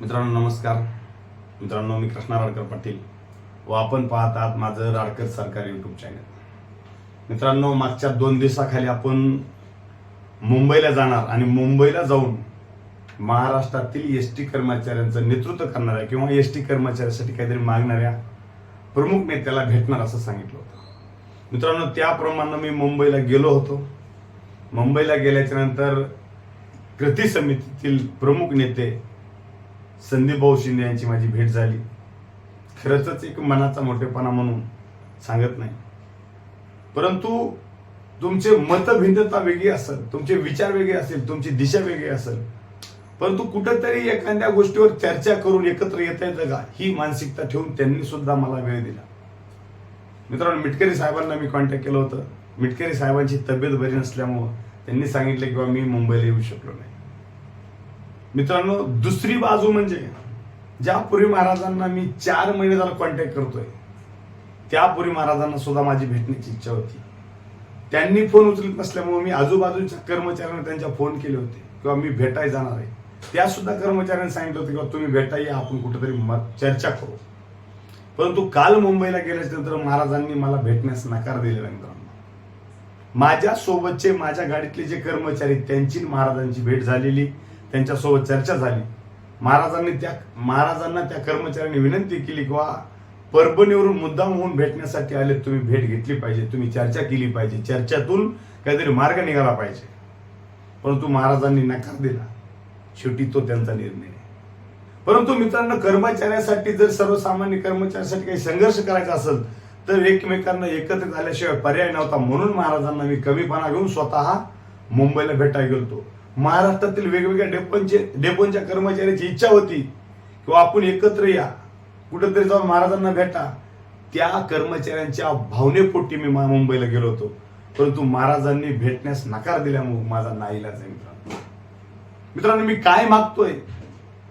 मित्रांनो नमस्कार. मित्रांनो मी कृष्णा राडकर पाटील. व आपण पाहत आहात माझं राडकर सरकार यूट्यूब चॅनल मित्रांनो मागच्या दोन दिवसाखाली आपण मुंबईला जाणार आणि मुंबईला जाऊन महाराष्ट्रातील एस टी कर्मचाऱ्यांचं नेतृत्व करणाऱ्या किंवा एस टी कर्मचाऱ्यासाठी काहीतरी मागणाऱ्या प्रमुख नेत्याला भेटणार असं सांगितलं होतं. मित्रांनो त्याप्रमाणे मी मुंबईला गेलो होतो. मुंबईला गेल्याच्यानंतर कृती समितीतील प्रमुख नेते संदीप भाऊ शिंदे यांची माझी भेट झाली. खरंच एक मनाचा मोठेपणा म्हणून सांगत नाही. परंतु तुमचे मतभिन्नता वेगळी असेल तुमचे विचार वेगळे असेल तुमची दिशा वेगळी असेल परंतु कुठंतरी एखाद्या गोष्टीवर चर्चा करून एकत्र येता येतं का? ही मानसिकता ठेवून त्यांनी सुद्धा मला वेळ दिला. मित्रांनो मिटकरी साहेबांना मी कॉन्टॅक्ट केलं होतं. मिटकरी साहेबांची तब्येत बरी नसल्यामुळं त्यांनी सांगितलं की बाबा मी मुंबईला येऊ शकलो नाही. मित्रांनो दुसरी बाजू म्हणजे ज्या पुरी महाराजांना मी चार महिने झाला कॉन्टॅक्ट करतोय त्या पुरी महाराजांना सुद्धा माझी भेटण्याची इच्छा होती. त्यांनी फोन उचलत नसल्यामुळे मी आजूबाजूच्या कर्मचाऱ्यांना त्यांच्या फोन केले होते किंवा मी भेटायला जाणार आहे. त्या सुद्धा कर्मचाऱ्यांनी सांगितलं होतं किंवा तुम्ही भेटा या आपण कुठेतरी चर्चा करू. परंतु काल मुंबईला गेल्यानंतर महाराजांनी मला भेटण्यास नकार दिलेला मित्रांनो. माझ्या सोबतचे माझ्या गाडीतले जे कर्मचारी आहेत, त्यांची महाराजांची भेट झालेली. त्यांच्यासोबत चर्चा झाली. महाराजांनी त्या महाराजांना त्या कर्मचाऱ्यांनी विनंती केली किंवा परभणीवरून मुद्दाम होऊन भेटण्यासाठी आले तुम्ही भेट घेतली पाहिजे तुम्ही चर्चा केली पाहिजे चर्चेतून काहीतरी मार्ग निघाला पाहिजे. परंतु महाराजांनी नकार दिला. शेवटी तो त्यांचा निर्णय आहे. परंतु मित्रांनो कर्मचाऱ्यासाठी जर सर्वसामान्य कर्मचाऱ्यासाठी काही संघर्ष करायचा असेल तर एकमेकांना एकत्रित आल्याशिवाय पर्याय नव्हता. म्हणून महाराजांना मी कमीपणा घेऊन स्वतः मुंबईला भेटायला गेलो महाराष्ट्रातील वेगवेगळ्या डेपोंचे डेपोंच्या कर्मचाऱ्यांची इच्छा होती किंवा आपण एकत्र या. कुठेतरी जाऊन महाराजांना भेटा. त्या कर्मचाऱ्यांच्या भावनेपोटी मी मा- मुंबईला गेलो होतो. परंतु महाराजांनी भेटण्यास नकार दिल्यामुळे माझा नाईलाज आहे मित्रांनो. मित्रांनो मी काय मागतोय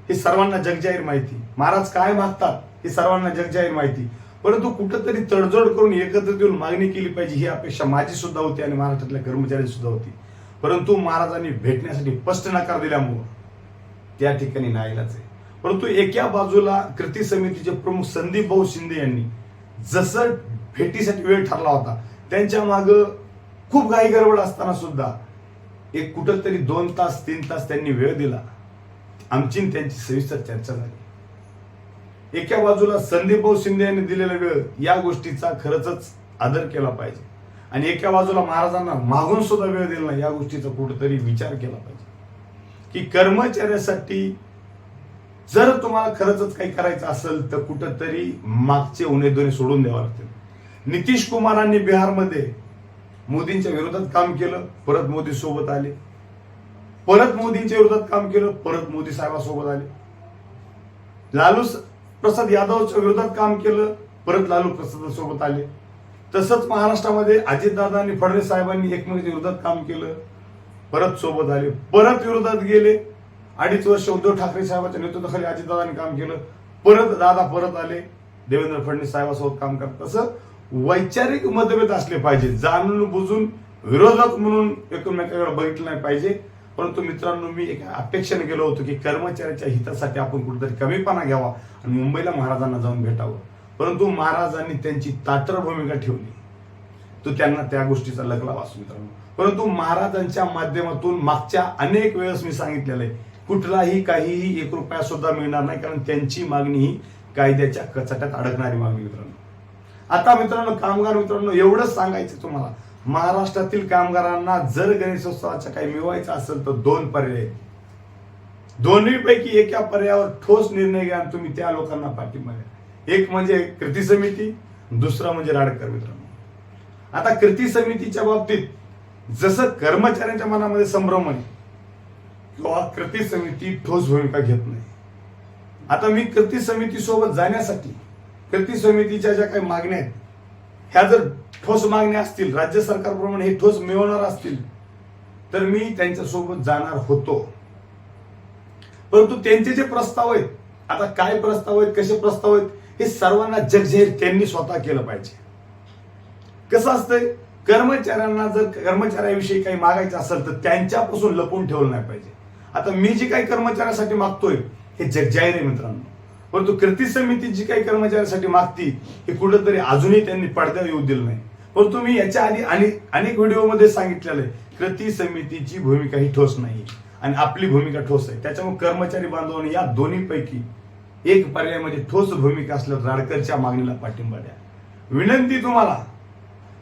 हे सर्वांना जगजाहीर माहिती. महाराज काय मागतात हे सर्वांना जगजाहीर माहिती. परंतु कुठंतरी तडजोड करून एकत्रित येऊन मागणी केली पाहिजे ही अपेक्षा माझी सुद्धा होती आणि महाराष्ट्रातल्या कर्मचाऱ्यांची सुद्धा होती. परंतु महाराजांनी भेटण्यासाठी स्पष्ट नकार दिल्यामुळं त्या ठिकाणी नाईलाच आहे. परंतु एका बाजूला कृती समितीचे प्रमुख संदीप भाऊ शिंदे यांनी जसं भेटीसाठी वेळ ठरला होता त्यांच्या माग खूप घाई गडबड असताना सुद्धा एक कुठंतरी दोन तास तीन तास त्यांनी वेळ दिला. आमची त्यांची सविस्तर चर्चा झाली. एका बाजूला संदीप भाऊ शिंदे यांनी दिलेला वेळ या गोष्टीचा खरंच आदर केला पाहिजे. आणि एका बाजूला महाराजांना मागून सुद्धा वेळ दिला नाही. या गोष्टीचा कुठेतरी विचार केला पाहिजे. की कर्मचाऱ्यासाठी जर तुम्हाला खरंच काही करायचं असेल तर कुठंतरी मागचे उमेदवारी सोडून द्यावं लागतील. नितीश कुमारांनी बिहारमध्ये मोदींच्या विरोधात काम केलं परत मोदी सोबत आले. परत मोदींच्या विरोधात काम केलं परत मोदी साहेबांसोबत आले. लालू प्रसाद यादवच्या विरोधात काम केलं परत लालू प्रसाद सोबत आले. तसंच महाराष्ट्रामध्ये अजितदादा आणि फडणवीस साहेबांनी एकमेकांच्या विरोधात काम केलं. परत सोबत आले परत विरोधात गेले. अडीच वर्ष उद्धव ठाकरे साहेबांच्या नेतृत्वाखाली अजितदादांनी काम केलं. परत दादा परत आले. देवेंद्र फडणवीस साहेबांसोबत काम करत तसं वैचारिक मतभेद असले पाहिजे. जाणून बुजून विरोधक म्हणून एकमेकाकडे बघितलं नाही पाहिजे. परंतु मित्रांनो मी एका अपेक्षेने गेलो होतो की कर्मचाऱ्याच्या हितासाठी आपण कुठेतरी कमीपणा घ्यावा आणि मुंबईला महाराजांना जाऊन भेटावं. परंतु महाराजांनी त्यांची ताटर भूमिका ठेवली. तो त्यांना त्या गोष्टीचा लगला वाचू मित्रांनो. परंतु महाराजांच्या माध्यमातून मागच्या अनेक वेळेस मी सांगितलेलं आहे कुठलाही काहीही एक रुपया सुद्धा मिळणार नाही कारण त्यांची मागणी ही कायद्याच्या कचाट्यात अडकणारी मागणी मित्रांनो. आता मित्रांनो कामगार मित्रांनो एवढंच सांगायचं तुम्हाला. महाराष्ट्रातील कामगारांना जर गणेशोत्सवाचा काही मिळवायचं असेल तर दोन पर्याय. आहेत. दोन्हीपैकी एका पर्यायावर ठोस निर्णय घ्या तुम्ही त्या लोकांना पाठिंबा द्या. एक म्हणजे कृती समिती दुसरा म्हणजे राडकर मित्रांनो. आता कृती समितीच्या बाबतीत जसं कर्मचाऱ्यांच्या मनामध्ये संभ्रम आहे किंवा कृती समिती ठोस भूमिका घेत नाही. आता मी कृती समिती सोबत जाण्यासाठी कृती समितीच्या ज्या काही मागण्या आहेत ह्या जर ठोस मागण्या असतील राज्य सरकारप्रमाणे हे ठोस मिळवणार असतील तर मी त्यांच्यासोबत जाणार होतो. परंतु त्यांचे जे प्रस्ताव आहेत आता काय प्रस्ताव आहेत कसे प्रस्ताव आहेत हे सर्वांना जगजाहीर त्यांनी स्वतः केलं पाहिजे. कसं असतंय? कर्मचाऱ्यांना जर कर्मचाऱ्याविषयी काही मागायचं असेल तर त्यांच्यापासून लपून ठेवलं नाही पाहिजे. आता मी जे काही कर्मचाऱ्यासाठी मागतोय हे जगजाहीर आहे मित्रांनो. परंतु कृती समिती जी काही कर्मचाऱ्यांसाठी मागती हे कुठंतरी अजूनही त्यांनी पडद्यावर येऊ दिलं नाही. परंतु मी याच्या आधी अनेक व्हिडिओमध्ये सांगितलेलं आहे कृती समितीची भूमिका ही ठोस नाही आणि आपली भूमिका ठोस आहे. त्याच्यामुळे कर्मचारी बांधवांनी या दोन्हीपैकी एक पर्याय म्हणजे ठोस भूमिका असल्यावर राडकरच्या मागणीला पाठिंबा द्या. विनंती तुम्हाला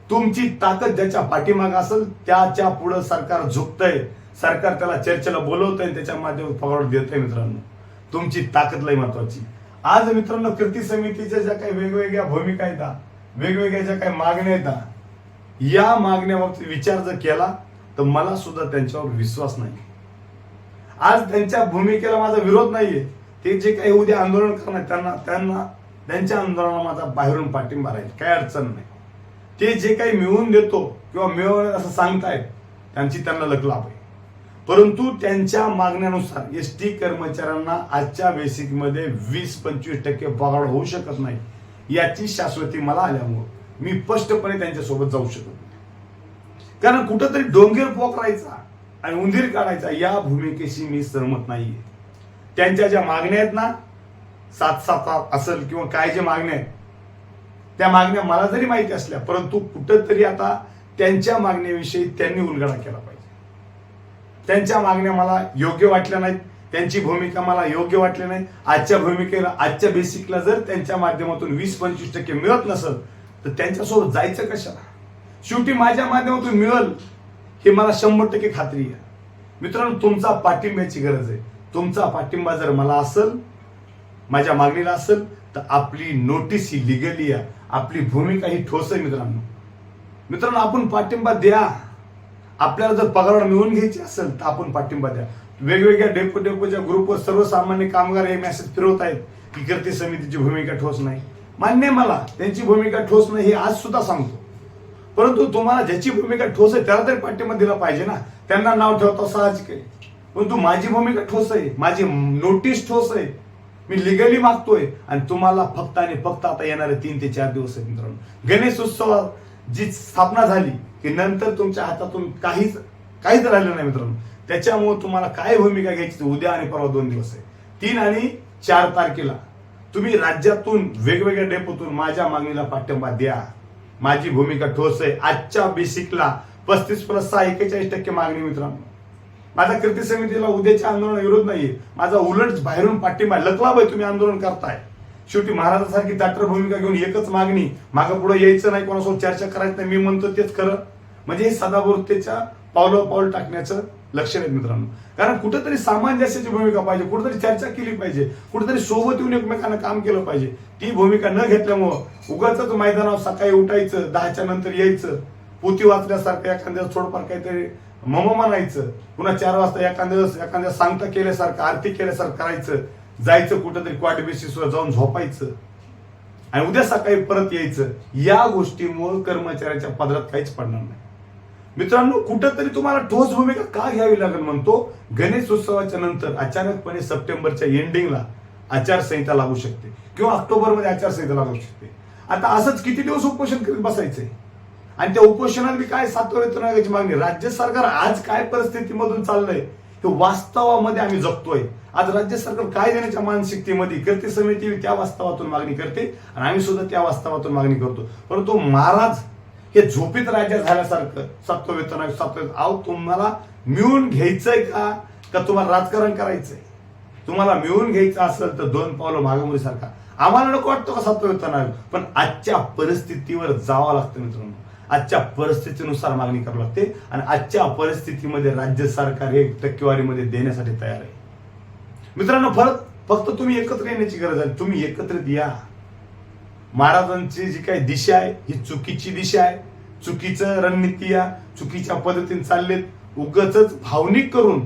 तुमची ताकद ज्याच्या पाठीमाग असेल त्याच्या पुढं सरकार झुकतंय. सरकार त्याला चर्चेला बोलवतंय त्याच्या माध्यमात पगार देतंय मित्रांनो. तुमची ताकद लय महत्वाची. आज मित्रांनो कृती समितीच्या ज्या काही वेगवेगळ्या भूमिका येतात वेगवेगळ्या ज्या काही मागण्या येतात या मागण्याबाबतीत विचार जर केला तर मला सुद्धा त्यांच्यावर विश्वास नाही. आज त्यांच्या भूमिकेला माझा विरोध नाहीये. ते जे काही उद्या आंदोलन करणार त्यांना त्यांना त्यांच्या आंदोलनाला माझा बाहेरून पाठिंबा राहील. काय अडचण नाही. ते जे काही मिळवून देतो किंवा मिळवणे असं सांगतायत त्यांची त्यांना लग लाभ. आहे परंतु त्यांच्या मागण्यानुसार एस टी कर्मचाऱ्यांना आजच्या बेसिकमध्ये वीस पंचवीस टक्के पगार होऊ शकत नाही याची शाश्वती मला आल्यामुळं मी स्पष्टपणे त्यांच्यासोबत जाऊ शकत नाही. कारण कुठंतरी डोंगर पोकरायचा आणि उंदीर काढायचा या भूमिकेशी मी सहमत नाहीये. त्यांच्या ज्या मागण्या आहेत ना सात सात असेल किंवा काय जे मागण्या आहेत त्या मागण्या मला जरी माहिती असल्या परंतु कुठंतरी आता त्यांच्या मागण्याविषयी त्यांनी उलगडा केला पाहिजे. त्यांच्या मागण्या मला योग्य वाटल्या नाहीत त्यांची भूमिका मला योग्य वाटली नाही. आजच्या भूमिकेला आजच्या बेसिकला जर त्यांच्या माध्यमातून वीस पंचवीस टक्के मिळत नसेल तर त्यांच्यासोबत जायचं कशाला? शेवटी माझ्या माध्यमातून मिळेल हे मला शंभर टक्के खात्री आहे. मित्रांनो तुमचा पाठिंब्याची गरज आहे. तुमचा पाठिंबा जर मला असेल माझ्या मागणीला असेल तर आपली नोटीस ही लिगली आहे. आपली भूमिका ही ठोस आहे मित्रांनो. मित्रांनो आपण पाठिंबा द्या. आपल्याला जर पगार मिळवून घ्यायची असेल तर आपण पाठिंबा द्या. वेगवेगळ्या डेपो डेपोच्या ग्रुपवर सर्वसामान्य कामगार हे मेसेज फिरवत आहेत की कीर्ती समितीची भूमिका ठोस नाही. मान्य मला त्यांची भूमिका ठोस नाही हे आज सुद्धा सांगतो. परंतु तुम्हाला ज्याची भूमिका ठोस आहे त्याला तरी पाठिंबा दिला पाहिजे ना. त्यांना नाव ठेवता साहजिक आहे. परंतु माझी भूमिका ठोस आहे. माझी नोटीस ठोस आहे. मी लिगली मागतोय. आणि तुम्हाला फक्त आणि फक्त आता येणारे तीन ते चार दिवस आहेत मित्रांनो. गणेश उत्सवात जी स्थापना झाली की नंतर तुमच्या हातातून काहीच काहीच राहिलं नाही मित्रांनो. त्याच्यामुळे तुम्हाला काय भूमिका घ्यायची उद्या आणि परवा दोन दिवस आहे तीन आणि चार तारखेला तुम्ही राज्यातून वेगवेगळ्या डेपोतून माझ्या मागणीला पाठिंबा द्या. माझी भूमिका ठोस आहे. आजच्या बेसिकला पस्तीस प्लस सहा एक्केचाळीस टक्के मागणी मित्रांनो. माझा कृती समितीला उद्याच्या आंदोलन विरोध नाहीये. माझा उलट बाहेरून पाठिंबा लकलाभ आहे तुम्ही आंदोलन करताय. शेवटी महाराजांसारखी दाटर भूमिका घेऊन एकच मागणी मागं पुढे यायचं नाही कोणासोबत चर्चा करायचं नाही. मी म्हणतो तेच खरं. म्हणजे हे सदावृत्तीच्या पावलं पाऊल टाकण्याचं लक्ष आहे मित्रांनो. कारण कुठेतरी सामंजस्याची भूमिका पाहिजे. कुठेतरी चर्चा केली पाहिजे. कुठेतरी सोबत येऊन एकमेकांना काम केलं पाहिजे. ती भूमिका न घेतल्यामुळं उगाच मैदानावर सकाळी उठायचं दहाच्या नंतर यायचं पोती वाचल्यासारखं एखाद्या थोडंफार काहीतरी मम म्हणायचं पुन्हा चार वाजता एखाद्या एखाद्या सांगता केल्यासारखं आरती केल्यासारखं करायचं जायचं कुठंतरी क्वाट बेसिसवर जाऊन झोपायचं. आणि उद्या सकाळी परत यायचं. या गोष्टीमुळे कर्मचाऱ्याच्या पदरात काहीच पडणार नाही. मित्रांनो कुठंतरी तुम्हाला ठोस भूमिका का घ्यावी लागेल म्हणतो? गणेश उत्सवाच्या नंतर अचानकपणे सप्टेंबरच्या एंडिंगला आचारसंहिता लागू शकते. किंवा ऑक्टोबरमध्ये आचारसंहिता लागू शकते. आता असंच किती दिवस उपोषण करीत बसायचंय? आणि त्या उपोषणात बी काय सातवा वेतन आयोगाची मागणी राज्य सरकार आज काय परिस्थितीमधून चाललंय हे वास्तवामध्ये आम्ही जगतोय. आज राज्य सरकार काय देण्याच्या मानसिकतेमध्ये करते समिती त्या वास्तवातून मागणी करते आणि आम्ही सुद्धा त्या वास्तवातून मागणी करतो. परंतु महाराज हे झोपीत राज्य झाल्यासारखं सत्व वेतन आयोग सातवं अहो तुम्हाला मिळून घ्यायचंय का? का तुम्हाला राजकारण करायचंय? तुम्हाला मिळून घ्यायचं असेल तर दोन पावलं मागामुरी सारखा आम्हाला नको वाटतो का सातवं वेतन आयोग पण आजच्या परिस्थितीवर जावं लागतं मित्रांनो. आजच्या परिस्थितीनुसार मागणी करावी लागते. आणि आजच्या परिस्थितीमध्ये राज्य सरकार हे टक्केवारीमध्ये देण्यासाठी तयार आहे. मित्रांनो फरक फक्त तुम्ही एकत्र येण्याची गरज आहे. तुम्ही एकत्रित या. महाराजांची जी काही दिशा आहे ही चुकीची दिशा आहे. चुकीचं रणनीती या चुकीच्या पद्धतीने चाललेत. उगच भावनिक करून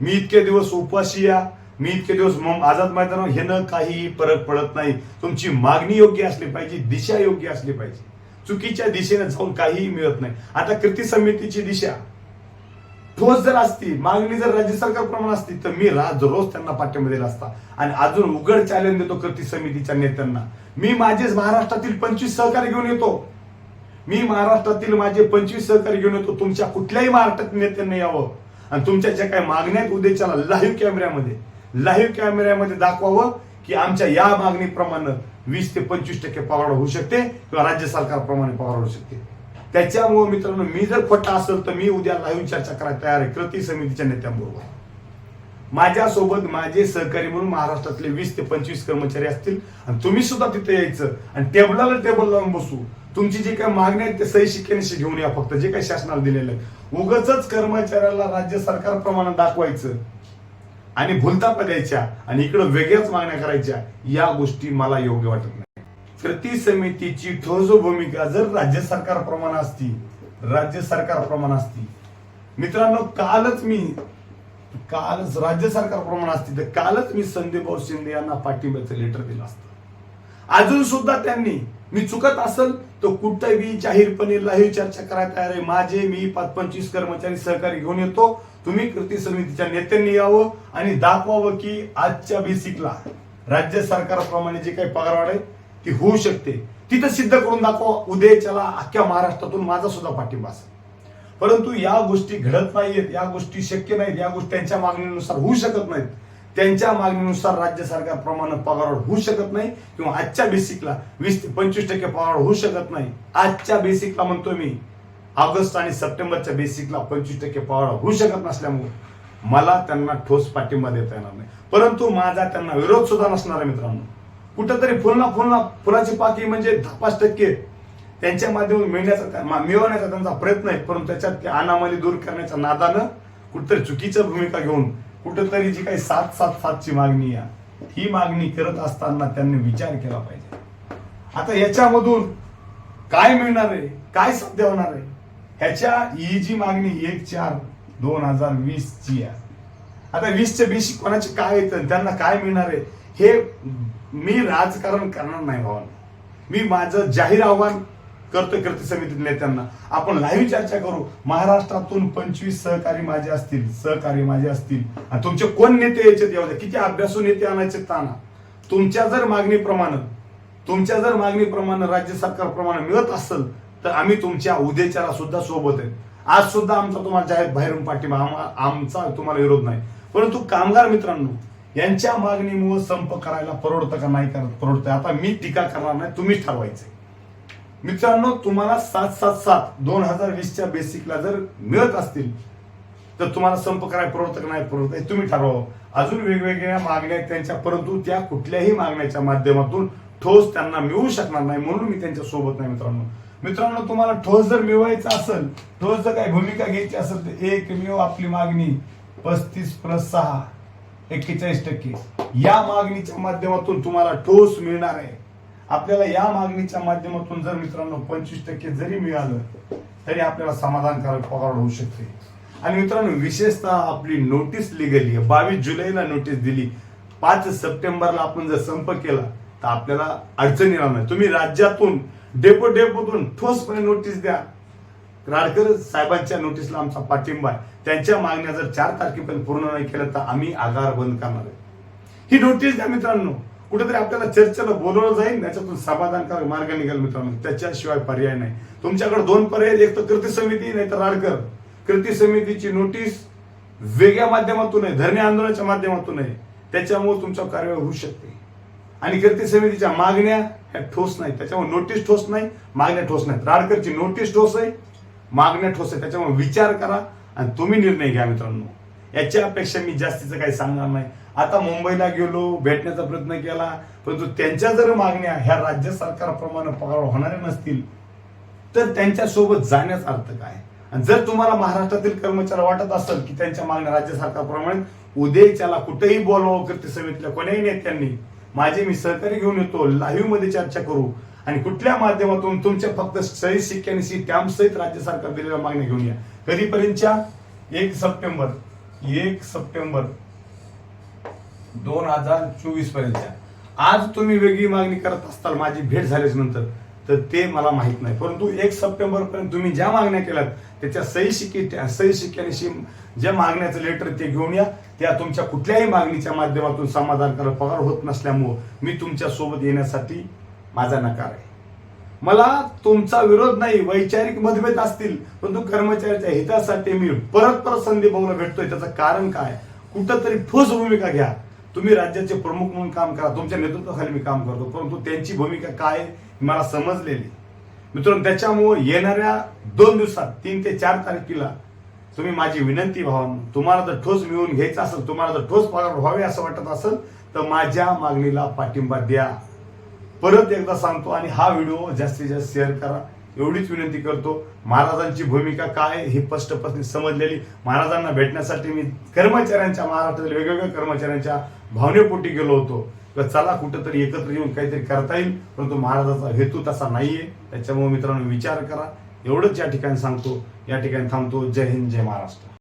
मी इतके दिवस उपाशी या मी इतके दिवस मग आझाद मैदानावर न काही फरक पडत नाही. तुमची मागणी योग्य असली पाहिजे दिशा योग्य असली पाहिजे. चुकीच्या दिशेने जाऊन काहीही मिळत नाही. आता कृती समितीची दिशा. ठोस जर असती मागणी जर राज्य सरकारप्रमाणे असती तर मी राज रोज त्यांना पाठिंबा दिला असता. आणि अजून उघड चॅलेंज देतो कृती समितीच्या नेत्यांना. मी माझे महाराष्ट्रातील पंचवीस सहकारी घेऊन येतो. मी महाराष्ट्रातील माझे पंचवीस सहकारी घेऊन येतो. तुमच्या कुठल्याही महाराष्ट्रातील नेत्यांना यावं. आणि तुमच्या ज्या काही मागण्या आहेत उद्याच्याला लाईव्ह कॅमेऱ्यामध्ये लाईव्ह कॅमेऱ्यामध्ये दाखवावं की आमच्या या मागणीप्रमाणे वीस ते पंचवीस टक्के पगार होऊ शकते किंवा राज्य सरकारप्रमाणे पगार होऊ शकते. त्याच्यामुळे मित्रांनो मी जर खोटा असेल तर मी उद्या लाईव्ह चर्चा करायला तयार आहे कृती समितीच्या नेत्यांबरोबर. माझ्यासोबत माझे सहकारी म्हणून महाराष्ट्रातले वीस ते पंचवीस कर्मचारी असतील आणि तुम्ही सुद्धा तिथे यायचं आणि टेबलाला टेबल लावून बसू. तुमची जी काही मागणी आहेत ते सही शिक्क्यानिशी घेऊन या फक्त जे काही शासनाला दिलेलं आहे. उगच कर्मचाऱ्याला राज्य सरकारप्रमाणे दाखवायचं. आणि भुलता द्यायच्या आणि इकडं वेगळ्याच मागण्या करायच्या या गोष्टी मला योग्य वाटत नाही. कृती समितीची ठोस भूमिका जर राज्य सरकारप्रमाणे असती राज्य सरकारप्रमाणे असती. मित्रांनो कालच मी कालच राज्य सरकारप्रमाणे असती तर कालच मी संदीपभाऊ शिंदे यांना पाठिंब्याचं लेटर दिलं असतं. अजून सुद्धा त्यांनी मी चुकत असेल तर कुठेही जाहीरपणे लाही चर्चा करायला तयार आहे. माझे मी पाच पंचवीस कर्मचारी सहकारी घेऊन येतो. तुम्ही कृती समितीच्या नेत्यांनी यावं आणि दाखवावं की आजच्या बेसिकला राज्य सरकारप्रमाणे जे काही पगारवाढ आहे ती होऊ शकते. तिथं सिद्ध करून दाखवा. उद्याच्याला अख्ख्या महाराष्ट्रातून माझा सुद्धा पाठिंबा असेल. परंतु या गोष्टी घडत नाहीयेत या गोष्टी शक्य नाहीत या गोष्टी त्यांच्या मागणीनुसार होऊ शकत नाहीत. त्यांच्या मागणीनुसार राज्य सरकारप्रमाणे पगार होऊ शकत नाही किंवा आजच्या बेसिकला वीस ते पंचवीस टक्के पगारवाढ होऊ शकत नाही. आजच्या बेसिकला म्हणतो मी ऑगस्ट आणि सप्टेंबरच्या बेसिकला पंचवीस टक्के पावडा होऊ शकत नसल्यामुळे मला त्यांना ठोस पाठिंबा देता येणार नाही. परंतु माझा त्यांना विरोध सुद्धा नसणार आहे मित्रांनो. कुठंतरी फुलना फुलना फुलाची पाकी म्हणजे दहा पाच टक्के त्यांच्या माध्यमातून मिळण्याचा मिळवण्याचा त्यांचा प्रयत्न आहे. परंतु त्याच्यात ते अनामाली दूर करण्याच्या नादानं कुठंतरी चुकीच्या भूमिका घेऊन कुठंतरी जी काही सात सात सातची मागणी आहे ही मागणी करत असताना त्यांनी विचार केला पाहिजे. आता याच्यामधून काय मिळणार आहे? काय साध्य होणार आहे? ह्याच्या ही जी मागणी एक चार दोन हजार वीस ची आहे. आता वीसच्या बेसिक कोणाचे काय येतं त्यांना काय मिळणार आहे हे मी राजकारण करणार नाही भावा मी माझं जाहीर आव्हान करतोय कृती समिती नेत्यांना. आपण लाईव्ह चर्चा करू. महाराष्ट्रातून पंचवीस सहकारी माझे असतील सहकारी माझे असतील. आणि तुमचे कोण नेते यायचे येऊ किती अभ्यासू नेते आणायचे ताना? तुमच्या जर मागणीप्रमाणे तुमच्या जर मागणीप्रमाणे राज्य सरकारप्रमाणे मिळत असेल तर आम्ही तुमच्या उद्याच्याला सुद्धा सोबत आहे. आज सुद्धा आमचा तुम्हाला जाहीर बाहेरून पाठिंबा आमचा तुम्हाला विरोध नाही. परंतु कामगार मित्रांनो यांच्या मागणीमुळे संप करायला परवडतं का नाही करत परवडतं आता मी टीका करणार नाही तुम्हीच ठरवायचे मित्रांनो तुम्हाला सात सात सात दोन हजार वीसच्या बेसिकला जर मिळत असतील तर तुम्हाला संप करायला परवडतं का नाही परवडतं हे तुम्ही ठरवा. अजून वेगवेगळ्या मागण्या त्यांच्या परंतु त्या कुठल्याही मागण्याच्या माध्यमातून ठोस त्यांना मिळू शकणार नाही म्हणून मी त्यांच्यासोबत नाही मित्रांनो. मित्रांनो तुम्हाला ठोस जर मिळवायचं असेल ठोस जर काही भूमिका घ्यायची असेल तर एकमेव आपली मागणी पस्तीस प्लस सहा एक्केचाळीस टक्के. या मागणीच्या माध्यमातून तुम्हाला ठोस मिळणार आहे. आपल्याला या मागणीच्या माध्यमातून जर मित्रांनो पंचवीस टक्के जरी मिळालं तरी आपल्याला समाधानकारक पगार होऊ शकते. आणि मित्रांनो विशेषतः आपली नोटीस लिगली आहे. बावीस जुलैला नोटीस दिली. पाच सप्टेंबरला आपण जर संप केला तर आपल्याला अडचण येणार नाही. तुम्ही राज्यातून डेपो डेपोतून ठोसपणे नोटीस द्या. राडकर साहेबांच्या नोटीसला आमचा पाठिंबा आहे. त्यांच्या मागण्या जर चार तारखेपर्यंत पूर्ण नाही केलं तर आम्ही आगार बंद करणार आहे. ही नोटीस द्या मित्रांनो. कुठेतरी आपल्याला चर्चेला बोलवलं जाईल त्याच्यातून समाधानकारक मार्ग निघाल मित्रांनो. त्याच्याशिवाय पर्याय नाही. तुमच्याकडे दोन पर्याय एक तर कृती समिती नाही तर राडकर. कृती समितीची नोटीस वेगळ्या माध्यमातून आहे. धरणे आंदोलनाच्या माध्यमातून आहे. त्याच्यामुळे तुमच्या कार्यवाही होऊ शकते. आणि कृती समितीच्या मागण्या ह्या ठोस नाही त्याच्यामुळे नोटीस ठोस नाही मागण्या ठोस नाहीत. राडकरची नोटीस ठोस आहे मागण्या ठोस आहे. त्याच्यामुळे विचार करा आणि तुम्ही निर्णय घ्या मित्रांनो. याच्यापेक्षा मी जास्तीचं काही सांगणार नाही. आता मुंबईला गेलो भेटण्याचा प्रयत्न केला परंतु त्यांच्या जर मागण्या ह्या राज्य सरकारप्रमाणे पगार होणाऱ्या नसतील तर त्यांच्यासोबत जाण्याचा अर्थ काय? आणि जर तुम्हाला महाराष्ट्रातील कर्मचारी वाटत असेल की त्यांच्या मागण्या राज्य सरकारप्रमाणे उद्याच्याला कुठेही बोलवावं कृती समितीला कोण्याही नेत्यांनी माझे मी सहकारी घेऊन येतो लाईव्हमध्ये चर्चा करू. आणि कुठल्या माध्यमातून तुमच्या फक्त सही सिक्क्यानी स्टॅम्प सहित राज्य सरकार दिलेल्या मागण्या घेऊन या. कधीपर्यंतच्या? एक सप्टेंबर. एक सप्टेंबर. दोन हजार चोवीस पर्यंतच्या. आज तुम्ही वेगळी मागणी करत असताल माझी भेट झाल्याच नंतर. तर ते मला माहीत नाही. परंतु एक सप्टेंबर पर्यंत तुम्ही ज्या मागण्या केल्यात त्याच्या सही शिक्की त्या सही शिक्क्यानिशी ज्या मागण्याचं लेटर ते घेऊन या. त्या तुमच्या कुठल्याही मागणीच्या माध्यमातून समाधानकारक पगार होत नसल्यामुळं मी तुमच्यासोबत येण्यासाठी माझा नकार आहे. मला तुमचा विरोध नाही वैचारिक मतभेद असतील परंतु कर्मचाऱ्याच्या हितासाठी मी परत परत संधी भाऊला भेटतोय. त्याचं कारण काय? कुठंतरी ठोस भूमिका घ्या. तुम्ही राज्याचे प्रमुख म्हणून काम करा. तुमच्या नेतृत्वाखाली मी काम करतो. परंतु त्यांची भूमिका काय? आहे, मला समजलेली. मित्रांनो त्याच्यामुळे येणाऱ्या दोन दिवसात तीन ते चार तारखेला तुम्ही माझी विनंती व्हावं तुम्हाला जर ठोस मिळवून घ्यायचं असेल तुम्हाला जर ठोस पगार व्हावे असं वाटत असेल तर माझ्या मागणीला पाठिंबा द्या. परत एकदा सांगतो आणि हा व्हिडिओ जास्तीत जास्त शेअर करा. एवढीच विनंती करतो. महाराजांची भूमिका काय ही स्पष्टपणे समजलेली. महाराजांना भेटण्यासाठी मी कर्मचाऱ्यांच्या महाराष्ट्रातील वेगवेगळ्या कर्मचाऱ्यांच्या भावनेपोटी गेलो होतो. किंवा चला कुठंतरी एकत्र येऊन काहीतरी करता येईल परंतु महाराजाचा हेतू तसा नाहीये. त्याच्यामुळे मित्रांनो विचार करा. एवढंच या ठिकाणी सांगतो. या ठिकाणी थांबतो. जय हिंद जय महाराष्ट्र.